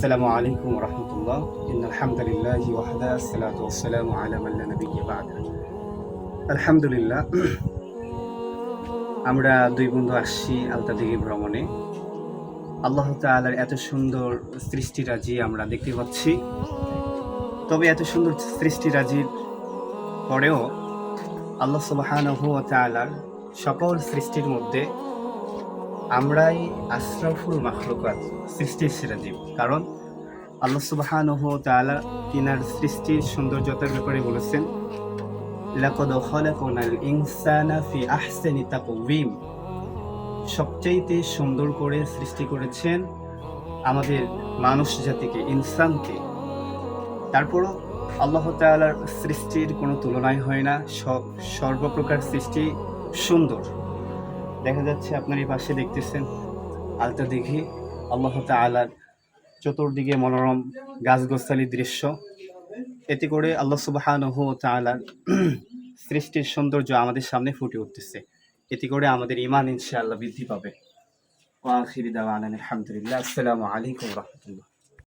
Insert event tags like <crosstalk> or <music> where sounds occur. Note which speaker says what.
Speaker 1: আসসালামু আলাইকুম রহমতুল্লাহ। ইন আলহামদুলিল্লাহ ওয়াহদা, আসসালাত ওয়াসসালাম আলা মাল্লা নবী বাদ। আলহামদুলিল্লাহ, আমরা দুই বন্ধু আসছি আলতা দিঘি ভ্রমণে। আল্লাহ তালার এত সুন্দর সৃষ্টিরাজি আমরা দেখতে পাচ্ছি। তবে এত সুন্দর সৃষ্টিরাজির পরেও আল্লাহ সুবাহানহ তালার সকল সৃষ্টির মধ্যে আমরাই আশরাফুল মাখলুকাত সৃষ্টির সেরা জীব কারণ আল্লাহ ওয়া তাআলা তিনার সৃষ্টির সৌন্দর্যতার ব্যাপারে বলেছেন, লাকাদ খালাকনাল ইনসানা ফি আহসানি তাকওয়িম। সবচাইতে সুন্দর করে সৃষ্টি করেছেন আমাদের মানুষ জাতিকে, ইনসানকে। তারপরও আল্লাহ তাআলার সৃষ্টির কোনো তুলনায় হয় না, সব সর্বপ্রকার সৃষ্টি সুন্দর। দেখা যাচ্ছে আপনার এই পাশে দেখতেছেন আলতা দিঘি, আল্লাহ তাআলার চতুর্দিকে মনোরম গাছগোছালি দৃশ্য। এতে করে আল্লাহ সুবহানাহু ওয়া তাআলার <clears throat> সৃষ্টির সৌন্দর্য আমাদের সামনে ফুটে উঠতেছে। এতে করে আমাদের ইমান ইনশাআল্লাহ বৃদ্ধি পাবে। আলহামদুলিল্লাহ। আসসালামু আলাইকুম রাহমাতুল্লাহ।